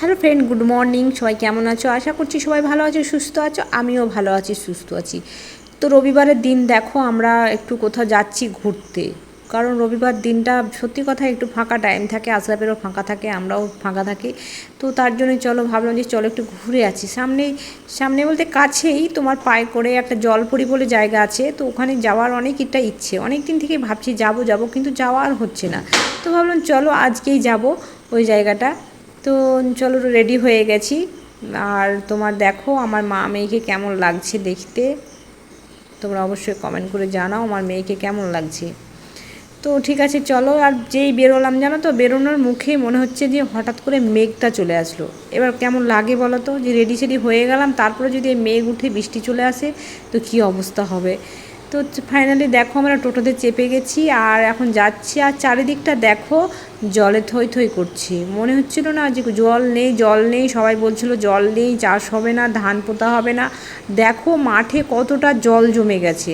Hello friend, good morning. সবাই কেমন আছো? আশা করছি সবাই ভালো আছো, সুস্থ আছো। আমিও ভালো আছি, সুস্থ আছি। তো রবিবারের দিন দেখো, আমরা একটু কোথাও যাচ্ছি ঘুরতে। কারণ রবিবার দিনটা সত্যি কথা একটু ফাঁকা টাইম থাকে, আশরাফেরও ফাঁকা থাকে, আমরাও ফাঁকা থাকি। তো তার জন্য চলো ভাবলাম যে চলো একটু ঘুরে আছি সামনেই সামনে বলতে কাছেই তোমার পায়ে করে একটা জলপরি বলে জায়গা আছে। তো ওখানে যাওয়ার অনেকটা ইচ্ছে। অনেক দিন থেকে ভাবছি যাব যাব, কিন্তু যাওয়া আর হচ্ছে না। তো ভাবলাম চলো আজকেই যাব ওই জায়গাটা। তো চলো রেডি হয়ে গেছি। আর তোমার দেখো আমার মা মেয়েকে কেমন লাগছে দেখতে। তোমরা অবশ্যই কমেন্ট করে জানাও আমার মেয়েকে কেমন লাগছে। তো ঠিক আছে, চলো আর যেই বেরোলাম, জানো তো? বেরোনোর মুখে মনে হচ্ছে যে হঠাৎ করে মেঘটা চলে আসলো। এবার কেমন লাগে বলো তো? যে রেডি সেডি হয়ে গেলাম, তারপরে যদি মেঘ উঠে বৃষ্টি চলে আসে, তো কী অবস্থা হবে? তো ফাইনালি দেখো আমরা টোটোতে চেপে গেছি আর এখন যাচ্ছি আর চারিদিকটা দেখো জলে থই থই করছে। মনে হচ্ছিল না যে জল নেই জল নেই, সবাই বলছিল জল নেই, চাষ হবে না, ধান পোতা হবে না। দেখো মাঠে কতটা জল জমে গেছে।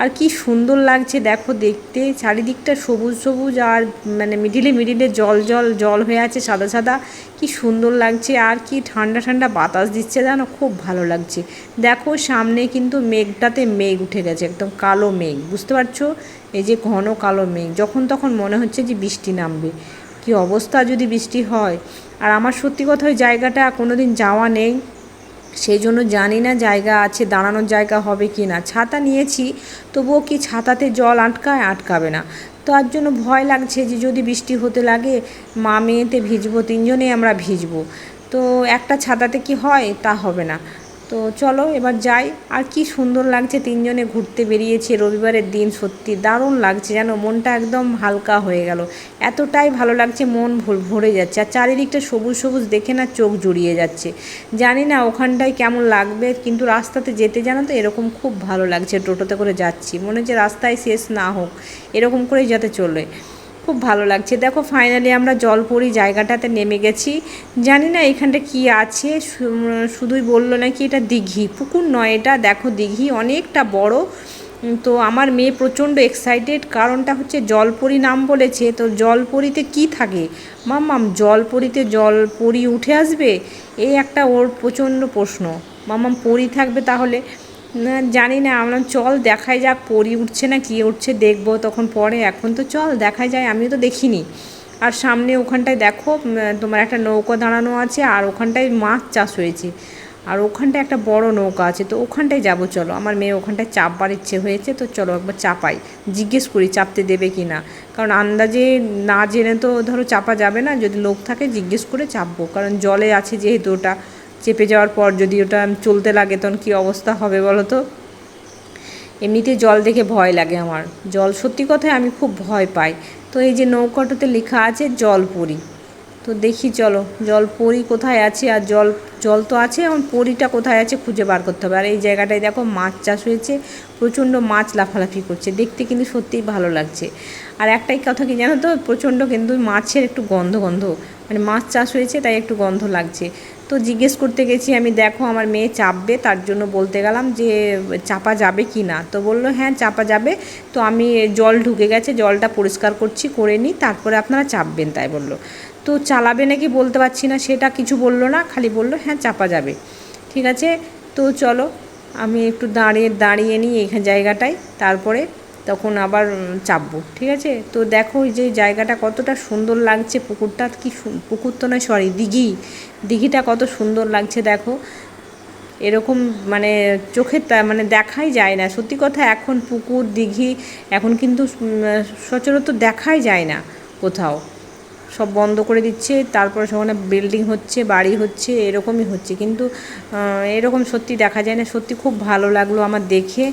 আর কি সুন্দর লাগছে, দেখো দেখতে। চারিদিকটা সবুজ সবুজ আর মানে মিডিলে মিডিলে জল জল জল হয়ে আছে সাদা সাদা। কি সুন্দর লাগছে আর কি ঠান্ডা ঠান্ডা বাতাস দিচ্ছে জানো, খুব ভালো লাগছে। দেখো সামনে কিন্তু মেঘটাতে মেঘ উঠে গেছে, একদম কালো মেঘ, বুঝতে পারছ? এই যে ঘন কালো মেঘ, যখন তখন মনে হচ্ছে যে বৃষ্টি নামবে। কি অবস্থা যদি বৃষ্টি হয়? আর আমার সত্যি কথা, ওই জায়গাটা কোনো দিন যাওয়া নেই। সেই জন্য জানি না জায়গা আছে, দাঁড়ানোর জায়গা হবে কি না। ছাতা নিয়েছি, তবুও কি ছাতাতে জল আটকায়? আটকাবে না। তার জন্য ভয় লাগছে যে যদি বৃষ্টি হতে লাগে, মা মেয়েতে ভিজবো, তিনজনেই আমরা ভিজবো। তো একটা ছাতাতে কি হয়? তা হবে না। তো চলো এবার যাই। আর কি সুন্দর লাগছে তিনজনে ঘুরতে বেরিয়েছে, রবিবারের দিন সত্যি দারুণ লাগছে যেন মনটা একদম হালকা হয়ে গেল। এতটাই ভালো লাগছে মন ভরে যাচ্ছে, আর চারিদিকটা সবুজ সবুজ দেখে না চোখ জুড়িয়ে যাচ্ছে। জানি না ওখানটায় কেমন লাগবে, কিন্তু রাস্তাতে যেতে জানো তো এরকম খুব ভালো লাগছে, টোটোতে করে যাচ্ছি। মনে হচ্ছে রাস্তায় শেষ না হোক, এরকম করেই যাতে চলে। খুব ভালো লাগছে। দেখো ফাইনালি আমরা জলপরি জায়গাটাতে নেমে গেছি। জানি না এখানটা কি আছে শুধুই বলল নাকি এটা দিঘি। পুকুর নয় এটা, দেখো দিঘি অনেকটা বড়। তো আমার মেয়ে প্রচণ্ড এক্সাইটেড কারণটা হচ্ছে জলপরি নাম বলেছে, তো জলপরিতে কি থাকে? মাম্মাম, জলপরিতে জলপরি উঠে আসবে? এই একটা ওর প্রচণ্ড প্রশ্ন। মাম্মাম, পরি থাকবে তাহলে? জানি না আমরা চল, দেখাই যাক, পরি উঠছে না, কী উঠছে, দেখব তখন পরে। এখন তো চল, দেখাই যায়, আমিও তো দেখিনি। আর সামনে ওখানটায় দেখো তোমার একটা নৌকা দাঁড়ানো আছে, আর ওখানটায় মাছ চাষ হয়েছে। আর ওখানটায় একটা বড় নৌকা আছে, তো ওখানটায় যাব, চলো। আমার মেয়ে ওখানটায় চাপবার ইচ্ছে হয়েছে, তো চলো একবার চাপাই। জিজ্ঞেস করি, চাপতে দেবে কি না? কারণ আন্দাজে না জেনে তো ধরো চাপা যাবে না, যদি লোক থাকে, জিজ্ঞেস করে চাপবো। কারণ জলে আছে যেহেতু ওটা। চেপে যাওয়ার পর যদি ওটা চলতে লাগে, তখন কী অবস্থা হবে বলো তো? এমনিতে জল দেখে ভয় লাগে আমার। জল সত্যি কথায় আমি খুব ভয় পাই। তো এই যে নৌকাটাতে লেখা আছে জলপুরি তো দেখি চলো, জল পরি কোথায় আছে আর জল জল তো আছে, এখন পরিটা কোথায় আছে খুঁজে বার করতে হবে। আর এই জায়গাটায় দেখো মাছ চাষ হয়েছে, প্রচণ্ড মাছ লাফালাফি করছে। দেখতে কিন্তু সত্যিই ভালো লাগছে। আর একটাই কথা কি জানো তো, প্রচণ্ড কিন্তু মাছের একটু গন্ধ গন্ধ। মানে মাছ চাষ হয়েছে, তাই একটু গন্ধ লাগছে। তো জিজ্ঞেস করতে গেছি, আমি দেখো আমার মেয়ে চাপবে, তার জন্য বলতে গেলাম যে, চাপা যাবে কি না? তো বলল হ্যাঁ চাপা যাবে। তো আমি জল ঢুকে গেছে, জলটা পরিষ্কার করছি, করে নিই, তারপরে আপনারা চাপবেন, তাই বলল। তো চালাবে নাকি বলতে পারছি না, সেটা কিছু বলল না, খালি বলল হ্যাঁ চাপা যাবে। ঠিক আছে? তো চলো, আমি একটু দাঁড়িয়ে দাঁড়িয়ে নিই এখানে জায়গাটায়, তারপরে তখন আবার চাপবো, ঠিক আছে? তো দেখো যে জায়গাটা কতটা সুন্দর লাগছে পুকুরটা, কি পুকুর তো নয় সরি দিঘি। দিঘিটা কত সুন্দর লাগছে, দেখো। এরকম মানে চোখের মানে দেখাই যায় না। সত্যি কথা, এখন পুকুর, দিঘি, এখন কিন্তু সচরাচর দেখাই যায় না কোথাও। সব বন্ধ করে দিচ্ছে, তারপরে সেখানে বিল্ডিং হচ্ছে, বাড়ি হচ্ছে, এরকমই হচ্ছে। কিন্তু এরকম সত্যি দেখা যায় না। সত্যি খুব ভালো লাগল আমার দেখে।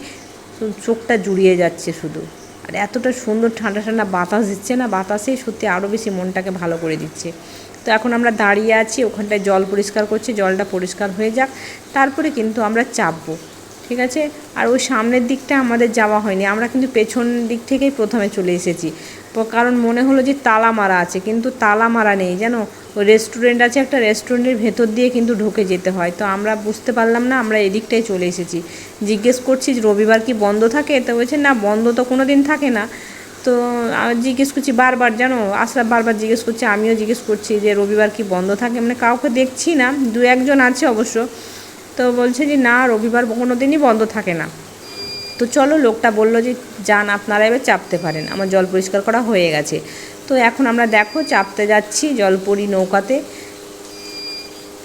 চোখটা জুড়িয়ে যাচ্ছে শুধু। আর এতটা সুন্দর ঠান্ডা ঠান্ডা বাতাস দিচ্ছে না, বাতাসেই সত্যি আরও বেশি মনটাকে ভালো করে দিচ্ছে। তো এখন আমরা দাঁড়িয়ে আছি, ওখানটায় জল পরিষ্কার করছি, জলটা পরিষ্কার হয়ে যাক। তারপরে কিন্তু আমরা চাপবো, ঠিক আছে? আর ওই সামনের দিকটা আমাদের যাওয়া হয়নি, আমরা কিন্তু পেছন দিক থেকেই প্রথমে চলে এসেছি। কারণ মনে হলো যে তালা মারা আছে, কিন্তু তালা মারা নেই। জানো রেস্টুরেন্ট আছে, একটা রেস্টুরেন্টের ভেতর দিয়ে কিন্তু ঢুকে যেতে হয়। তো আমরা বুঝতে পারলাম না, আমরা এদিকটাই চলে এসেছি। জিজ্ঞেস করছি রবিবার কি বন্ধ থাকে? তো বলছে, না, বন্ধ তো কোনো দিন থাকে না। তো জিজ্ঞেস করছি, বারবার? জানো আশরাফ বারবার জিজ্ঞেস করছি, আমিও জিজ্ঞেস করছি যে রবিবার কি বন্ধ থাকে? মানে কাউকে দেখছি না, দু একজন আছে অবশ্য। তো বলছে যে, না, রবিবার কোনো দিনই বন্ধ থাকে না। তো চলো, লোকটা বলল যে যান আপনারা এবার চাপতে পারেন। আমার জল পরিষ্কার করা হয়ে গেছে। তো এখন আমরা দেখো চাপতে যাচ্ছি জলপরি নৌকাতে।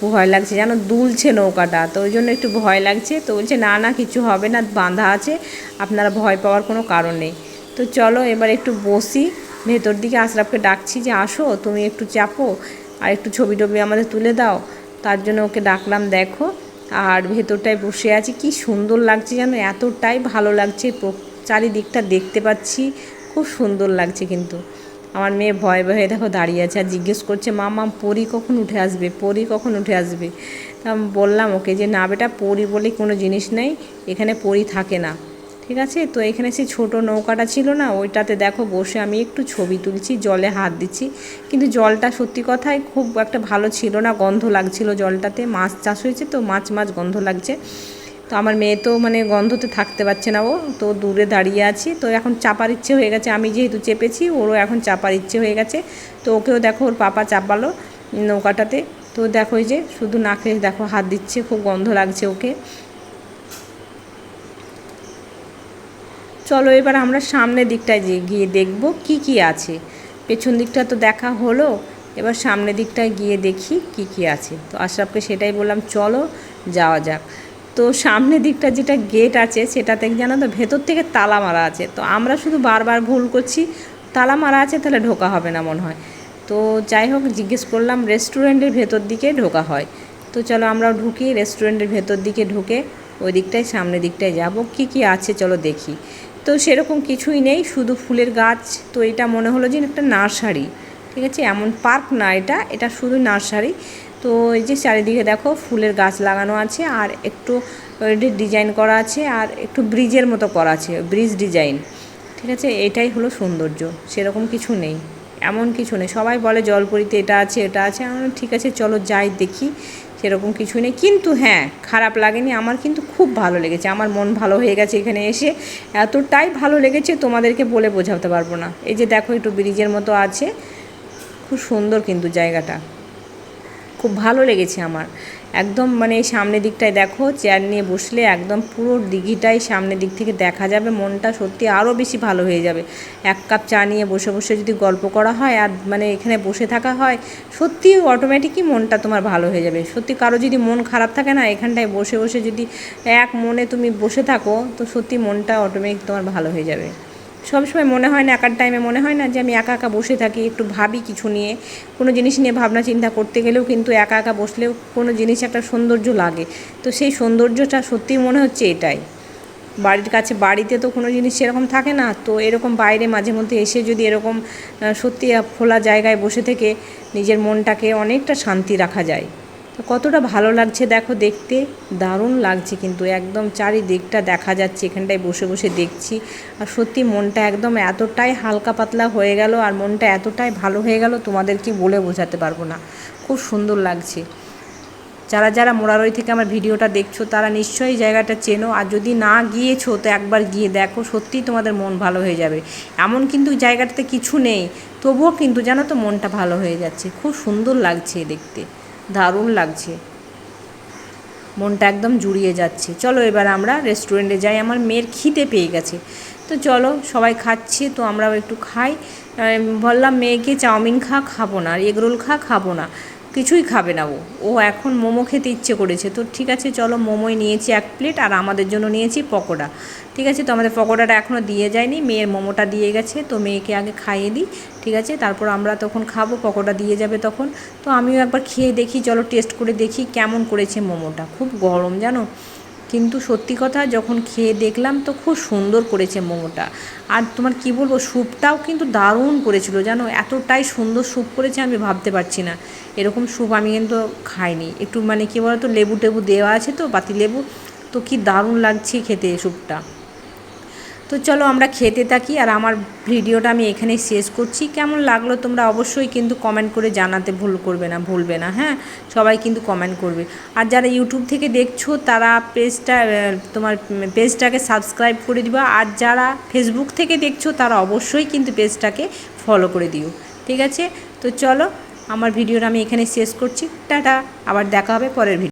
ভয় লাগছে যেন দুলছে নৌকাটা। তো ওই জন্য একটু ভয় লাগছে। তো বলছে, না না, কিছু হবে না, বাঁধা আছে। আপনারা ভয় পাওয়ার কোনো কারণ নেই। তো চলো এবার একটু বসি। ভেতর দিকে আশরাফকে ডাকছি যে, আসো, তুমি একটু চাপো আর একটু ছবি টবি আমাদের তুলে দাও। তার জন্য ওকে ডাকলাম, দেখো। আর ভেতরটায় বসে আছি। কি সুন্দর লাগছে যেন, এতটাই ভালো লাগছে চারিদিকটা দেখতে পাচ্ছি। খুব সুন্দর লাগছে কিন্তু। আমার মেয়ে ভয়ে ভয়ে দেখো দাঁড়িয়ে আছে আর জিজ্ঞেস করছে, মা মা, পরি কখন উঠে আসবে? পরি কখন উঠে আসবে? তা আমি বললাম, ওকে যে, না বেটা, পরি বলে কোনো জিনিস নেই, এখানে পরি থাকে না। ঠিক আছে? তো এখানে সেই ছোট নৌকাটা ছিল না, ওইটাতে দেখো বসে আমি একটু ছবি তুলছি, জলে হাত দিচ্ছি। কিন্তু জলটা সত্যি কথাই খুব একটা ভালো ছিল না, গন্ধ লাগছিল জলটাতে। মাছ চাষ হয়েছে তো, মাছ মাছ গন্ধ লাগছে। তো আমার মেয়ে তো মানে গন্ধতে থাকতে পারছে না ও, তো দূরে দাঁড়িয়ে আছি। তো এখন চাপার ইচ্ছে হয়ে গেছে। আমি যেহেতু চেপেছি, ওরও এখন চাপার ইচ্ছে হয়ে গেছে। তো ওকেও দেখো ওর পাপা চাপালো নৌকাটাতে। তো দেখো যে শুধু নাকে দেখো হাত দিচ্ছে, খুব গন্ধ লাগছে ওকে। চলো এবার আমরা সামনের দিকটায় যে গিয়ে দেখব কি কি আছে। পেছন দিকটা তো দেখা হলো, এবার সামনের দিকটায় গিয়ে দেখি কি কি আছে। তো আশরাফকে সেটাই বললাম, চলো যাওয়া যাক। তো সামনের দিকটা যেটা গেট আছে, সেটাতে জানো তো ভেতর থেকে তালা মারা আছে। তো আমরা শুধু বারবার ভুল করছি, তালা মারা আছে তাহলে ঢোকা হবে না মনে হয়। তো যাই হোক, জিজ্ঞেস করলাম রেস্টুরেন্টের ভেতর দিকে ঢোকা হয়। তো চলো আমরা ঢুকি রেস্টুরেন্টের ভেতর দিকে ঢুকে ওই দিকটায় সামনের দিকটায় যাব। কি কি আছে চলো দেখি। তো সেরকম কিছুই নেই, শুধু ফুলের গাছ। তো এটা মনে হলো যে একটা নার্সারি, ঠিক আছে? এমন পার্ক না এটা এটা শুধু নার্সারি। তো এই যে চারিদিকে দেখো ফুলের গাছ লাগানো আছে, আর একটু ডিজাইন করা আছে, আর একটু ব্রিজের মতো করা আছে, ব্রিজ ডিজাইন। ঠিক আছে? এটাই হলো সৌন্দর্য, সেরকম কিছু নেই, এমন কিছু নেই। সবাই বলে জলপরিতে এটা আছে এটা আছে, আমি ঠিক আছে, চলো যাই দেখি, সেরকম কিছু নেই। কিন্তু হ্যাঁ খারাপ লাগেনি, আমার কিন্তু খুব ভালো লেগেছে, আমার মন ভালো হয়ে গেছে এখানে এসে। এতটাই ভালো লেগেছে, তোমাদেরকে বলে বোঝাতে পারব না। এই যে দেখো, একটু ব্রিজের মতো আছে, খুব সুন্দর কিন্তু জায়গাটা। খুব ভালো লেগেছে আমার। একদম মানে সামনের দিকটায় দেখো চেয়ার নিয়ে বসলে একদম পুরো দিঘিটাই সামনের দিক থেকে দেখা যাবে, মনটা সত্যি আরও বেশি ভালো হয়ে যাবে। এক কাপ চা নিয়ে বসে বসে যদি গল্প করা হয় আর মানে এখানে বসে থাকা হয়, সত্যি অটোমেটিকই মনটা তোমার ভালো হয়ে যাবে। সত্যি কারও যদি মন খারাপ থাকে না, এখানটায় বসে বসে যদি এক মনে তুমি বসে থাকো, তো সত্যি মনটা অটোমেটিক তোমার ভালো হয়ে যাবে। সবসময় মনে হয় না, একার টাইমে মনে হয় না যে আমি একা একা বসে থাকি, একটু ভাবি কিছু নিয়ে। কোনো জিনিস নিয়ে ভাবনা চিন্তা করতে গেলেও কিন্তু একা একা বসলেও কোনো জিনিস একটা সৌন্দর্য লাগে। তো সেই সৌন্দর্যটা সত্যিই মনে হচ্ছে এটাই। বাড়ির কাছে, বাড়িতে তো কোনো জিনিস সেরকম থাকে না, তো এরকম বাইরে মাঝে মধ্যে এসে যদি এরকম সত্যি খোলা জায়গায় বসে থেকে নিজের মনটাকে অনেকটা শান্তি রাখা যায়। তো কতটা ভালো লাগছে দেখো দেখতে? দারুণ লাগছে কিন্তু, একদম চারিদিকটা দেখা যাচ্ছে, এখানটায় বসে বসে দেখছি। আর সত্যি মনটা একদম এতটাই হালকা পাতলা হয়ে গেল আর মনটা এতটাই ভালো হয়ে গেল তোমাদের কি বলে বোঝাতে পারব না। খুব সুন্দর লাগছে। যারা যারা মোরারই থেকে আমার ভিডিওটা দেখছ, তারা নিশ্চয়ই জায়গাটা চেনো। আর যদি না গিয়েছো, তো একবার গিয়ে দেখো, সত্যিই তোমাদের মন ভালো হয়ে যাবে। এমন কিন্তু জায়গাটাতে কিছু নেই, তবুও কিন্তু জানো তো মনটা ভালো হয়ে যাচ্ছে। খুব সুন্দর লাগছে দেখতে। দারুণ লাগছে। মনটা একদম জুড়িয়ে যাচ্ছে। চলো এবার আমরা রেস্টুরেন্টে যাই। আমার মেয়ের খিদে পেয়ে গেছে। তো চলো, সবাই খাচ্ছে, তো আমরাও একটু খাই। বললাম, মেয়েকে চাউমিন খা, খাব না। আর এগরোল খা, খাব না। কিছুই খাবে না ও। ও এখন মোমো খেতে ইচ্ছে করেছে। তো ঠিক আছে, চলো মোমোই নিয়েছি এক প্লেট আর আমাদের জন্য নিয়েছি পকোড়া। ঠিক আছে, তো আমাদের পকোড়াটা এখনও দিয়ে যায়নি। মেয়ের মোমোটা দিয়ে গেছে, তো মেয়েকে আগে খাইয়ে দিই। ঠিক আছে, তারপর আমরা তখন খাব, পকোড়া দিয়ে যাবে তখন। তো আমিও একবার খেয়ে দেখি, চলো টেস্ট করে দেখি কেমন করেছে মোমোটা। খুব গরম, জানো? কিন্তু সত্যি কথা, যখন খেয়ে দেখলাম তো খুব সুন্দর করেছে মোমোটা। আর তোমার কি বলব, স্যুপটাও কিন্তু দারুণ করেছিল, জানো? এতটাই সুন্দর স্যুপ করেছে, আমি ভাবতে পারছি না। এরকম স্যুপ আমি কিন্তু খাইনি। একটু মানে কী বলতো, লেবু টেবু দেওয়া আছে তো, বাতি লেবু, তো কি দারুণ লাগছে খেতে স্যুপটা। তো চলো আমরা খেতে থাকি আর আমার ভিডিওটা আমি এখানে শেষ করছি। কেমন লাগল তোমরা অবশ্যই কিন্তু কমেন্ট করে জানাতে ভুল করবে না, ভুলবে না হ্যাঁ? সবাই কিন্তু কমেন্ট করবে। আর যারা ইউটিউব থেকে দেখছ, তারা পেজটা তোমার পেজটাকে সাবস্ক্রাইব করে দিবা। আর যারা ফেসবুক থেকে দেখছ, তারা অবশ্যই কিন্তু পেজটাকে ফলো করে দিও। ঠিক আছে? তো চলো, আমার ভিডিওটা আমি এখানে শেষ করছি। টাটা, আবার দেখা হবে পরের ভিডিও